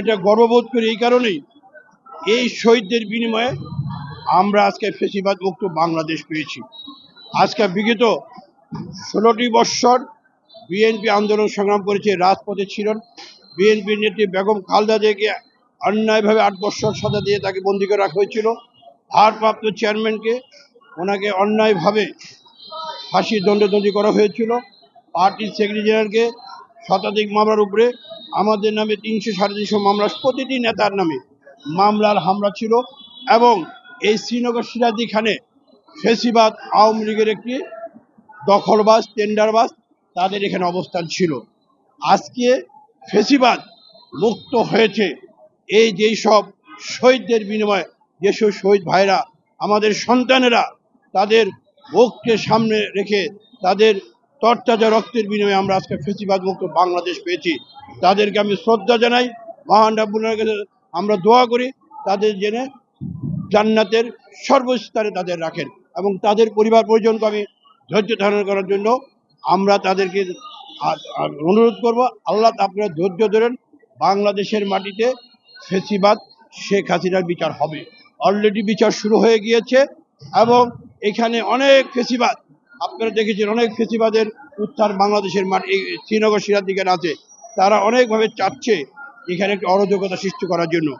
এটা গর্ববোধ করি এই কারণেই। এই শহীদদের বিনিময়ে আমরা আজকে ফেসিবাদ মুক্ত বাংলাদেশ পেয়েছি। আজকে বিগত ষোলোটি বৎসর বিএনপি আন্দোলন সংগ্রাম করেছে, রাজপথে ছিলেন। বিএনপির নেত্রী বেগম খালদা জিয়াকে অন্যায়ভাবে আট বৎসর সাজা দিয়ে তাকে বন্দী করে রাখা হয়েছিল। ভারপ্রাপ্ত চেয়ারম্যানকে ওনাকে অন্যায়ভাবে ফাঁসির দণ্ডদণ্ডি করা হয়েছিল। পার্টির সেক্রেটারি জেনারেলকে শতাধিক মামলার উপরে আমাদের নামে তিনশো সাড়ে তিনশো মামলা প্রতিটি নেতার নামে মামলার হামলা ছিল এবং এই শ্রীনগর সিরাজি খানে ফেসিবাদ, আওয়ামী লীগের একটি দখলবাজ, টেন্ডারবাজ, তাদের এখানে অবস্থান ছিল। আজকে ফেসিবাদ মুক্ত হয়েছে। এই যেই সব শহীদদের বিনিময়ে, যেসব শহীদ ভাইরা, আমাদের সন্তানেরা তাদের বুককে সামনে রেখে তাদের তরতাজা রক্তের বিনিময়ে আমরা আজকে ফেসিবাদ মুক্ত বাংলাদেশ পেয়েছি। তাদেরকে আমি শ্রদ্ধা জানাই। মহান রাব্বুলের কাছে আমরা দোয়া করি, তাদের জেনে জান্নাতের সর্বস্তরে তাদের রাখেন এবং তাদের পরিবার পরিজনকে আমি ধৈর্য ধারণ করার জন্য আমরা তাদেরকে অনুরোধ করব, আল্লাহ আপনারা ধৈর্য ধরেন, বাংলাদেশের মাটিতে ফেসিবাদ শেখ হাসিনার বিচার হবে। অলরেডি বিচার শুরু হয়ে গিয়েছে এবং এখানে অনেক ফেসিবাদ। আপনারা দেখেছেন অনেক ফেসিবাদের উত্থান বাংলাদেশের এই শ্রীনগর সিরাজ দিকে আছে। তারা অনেকভাবে চাচ্ছে এখানে একটি অরাজকতা সৃষ্টি করার জন্য।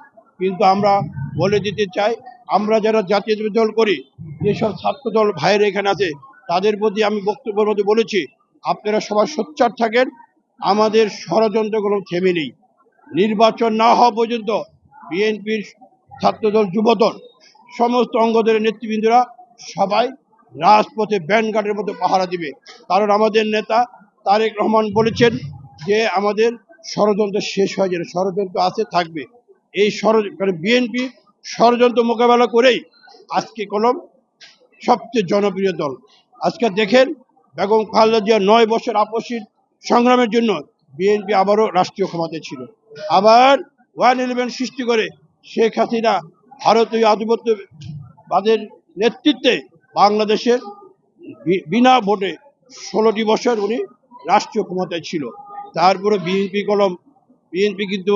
কিন্তু আমরা বলে দিতে চাই, আমরা যারা জাতীয় দল করি, যেসব ছাত্র দল ভাইয়েরা এখানে আছে, তাদের প্রতি আমি বক্তব্যের মধ্যে বলেছি, আপনারা সবাই সোচ্চার থাকেন, আমাদের ষড়যন্ত্র কোনো থেমে নেই। নির্বাচন না হওয়া পর্যন্ত বিএনপির ছাত্রদল, যুবদল, সমস্ত অঙ্গদের নেতৃবৃন্দরা সবাই রাজপথে ব্যান্ডগার্ডের মতো পাহারা দিবে। কারণ আমাদের নেতা তারেক রহমান বলেছেন যে আমাদের ষড়যন্ত্র শেষ হয়ে যাবে, ষড়যন্ত্র আছে, থাকবে। এই ষড়যন্ত্র বিএনপি ষড়যন্ত্র মোকাবেলা করেই আজকে কলম সবচেয়ে জনপ্রিয় দল। আজকে দেখেন বেগম খালেদা জিয়া নয় বছর আপসির সংগ্রামের জন্য বিএনপি আবারও রাষ্ট্রীয় ক্ষমতায় ছিল। আবার ওয়ান ইলেভেন সৃষ্টি করে শেখ হাসিনা ভারতীয় আধিপত্যবাদের নেতৃত্বে বাংলাদেশের বিনা ভোটে ষোলোটি বছর উনি রাষ্ট্রীয় ক্ষমতায় ছিল। তারপরে বিএনপি কলম, বিএনপি কিন্তু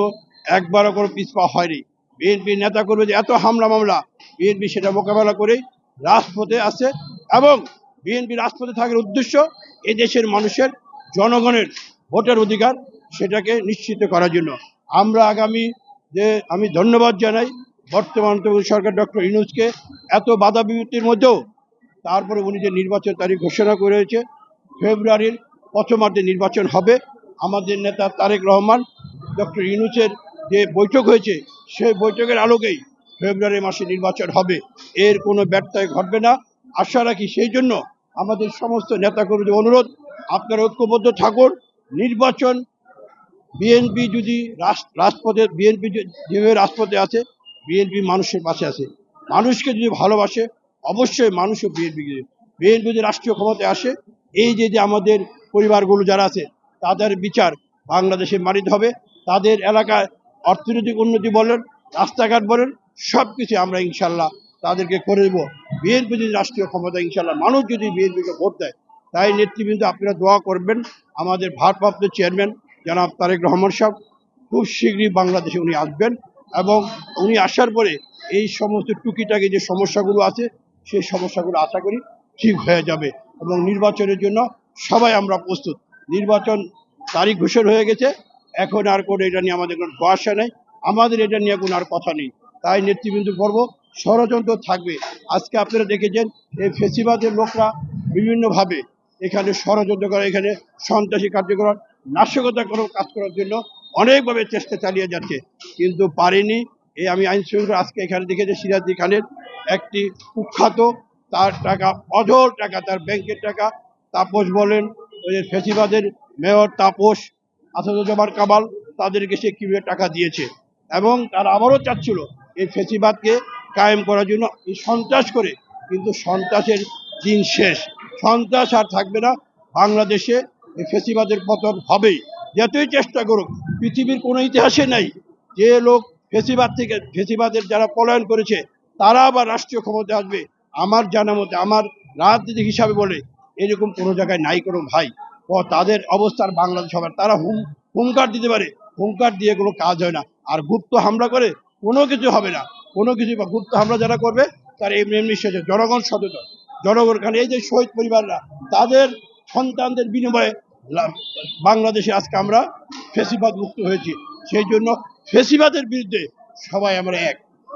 একবারও কোনো পিছপা হয়নি। বিএনপি নেতা করবে যে এত হামলা মামলা, বিএনপি সেটা মোকাবেলা করেই রাজপথে আছে এবং বিএনপি রাজপথে থাকার উদ্দেশ্য এই দেশের মানুষের জনগণের ভোটের অধিকার সেটাকে নিশ্চিত করার জন্য। আমরা আগামী যে আমি ধন্যবাদ জানাই বর্তমান সরকার ডক্টর ইনুজকে এত বাধা বিপত্তির মধ্যেও তারপরে উনি যে নির্বাচন তারিখ ঘোষণা করেছে, ফেব্রুয়ারির প্রথমার্ধে নির্বাচন হবে। আমাদের নেতা তারেক রহমান, ডক্টর ইউনুসের যে বৈঠক হয়েছে, সেই বৈঠকের আলোকেই ফেব্রুয়ারি মাসে নির্বাচন হবে। এর কোনো ব্যর্থয় ঘটবে না। আশা রাখি সেই জন্য আমাদের সমস্ত নেতাকর্মীদের অনুরোধ, আপনারা ঐক্যবদ্ধ থাকুন। নির্বাচন, বিএনপি যদি রাজপথে, বিএনপি যেভাবে রাজপথে আছে, বিএনপি মানুষের পাশে আছে। মানুষকে যদি ভালোবাসে অবশ্যই মানুষও বিএনপি বিএনপি যদি রাষ্ট্রীয় ক্ষমতায় আসে, এই যে যে আমাদের পরিবারগুলো যারা আছে, তাদের বিচার বাংলাদেশে মানিত হবে। তাদের এলাকায় অর্থনৈতিক উন্নতি বলেন, রাস্তাঘাট বলেন সব কিছু আমরা ইনশাল্লাহ তাদেরকে করে দেবো। বিএনপি যদি রাষ্ট্রীয় ক্ষমতা ইনশাল্লাহ মানুষ যদি বিএনপিকে ভোট দেয়, তাই নেতৃবৃন্দ আপনারা দোয়া করবেন। আমাদের ভারপ্রাপ্ত চেয়ারম্যান জনাব তারেক রহমান সাহেব, খুব শীঘ্রই বাংলাদেশে উনি আসবেন এবং উনি আসার পরে এই সমস্ত টুকিটাকি যে সমস্যাগুলো আছে সেই সমস্যাগুলো আশা করি ঠিক হয়ে যাবে এবং নির্বাচনের জন্য সবাই আমরা প্রস্তুত। নির্বাচন তারিখ ঘোষণা হয়ে গেছে, এখন আর কোনো এটা নিয়ে আমাদের কোনো ভরসা নেই, আমাদের এটা নিয়ে কোনো আর কথা নেই। তাই নেতৃবৃন্দ পর্ব ষড়যন্ত্র থাকবে। আজকে আপনারা দেখেছেন, এই ফেসিবাদের লোকরা বিভিন্নভাবে এখানে ষড়যন্ত্র করে, এখানে সন্ত্রাসী কার্যক্রম, নাশকতা কোনো কাজ করার জন্য অনেকভাবে চেষ্টা চালিয়ে যাচ্ছে। কিন্তু পারেনি, এই আমি আইন শৃঙ্খলা আজকে এখানে দেখেছি সিরাজি খানের একটি কুখ্যাত, তার টাকা, অঢল টাকা, তার ব্যাংকের টাকা, তাপস বলেন, ওই যে ফেসিবাদের মেয়র তাপস, আসাদুজ্জামান কামাল, তাদেরকে সে কীভাবে টাকা দিয়েছে? এবং তারা আবারও চাচ্ছিল এই ফেসিবাদকে কায়েম করার জন্য সন্ত্রাস করে। কিন্তু সন্ত্রাসের দিন শেষ। সন্ত্রাস আর থাকবে না, বাংলাদেশে এই ফেসিবাদের পতন হবেই। যতই চেষ্টা করুক, পৃথিবীর কোনো ইতিহাসে নাই যে লোক ফেসিবাদ থেকে, ফেসিবাদের যারা পলায়ন করেছে তারা আবার রাষ্ট্রীয় ক্ষমতা আসবে। আমার জানা মতে, আমার রাজনীতিক হিসাবে বলে, এরকম কোনো জায়গায় নাই কোনো ভাই। ও তাদের অবস্থার বাংলাদেশ হবে। তারা হুম, হুঙ্কার দিতে পারে। হুঙ্কার দিয়ে কোনো কাজ হয় না। আর গুপ্ত হামলা করে কোনো কিছু হবে না। কোনো কিছু বা গুপ্ত হামলা যারা করবে, তার এমনি এমনি শেষে জনগণ সচেতন। জনগণ কারণ এই যে শহীদ পরিবাররা, তাদের সন্তানদের বিনিময়ে বাংলাদেশে আজকে আমরা ফেসিবাদ মুক্ত হয়েছি। সেই জন্য ফেসিবাদের বিরুদ্ধে সবাই আমরা এক।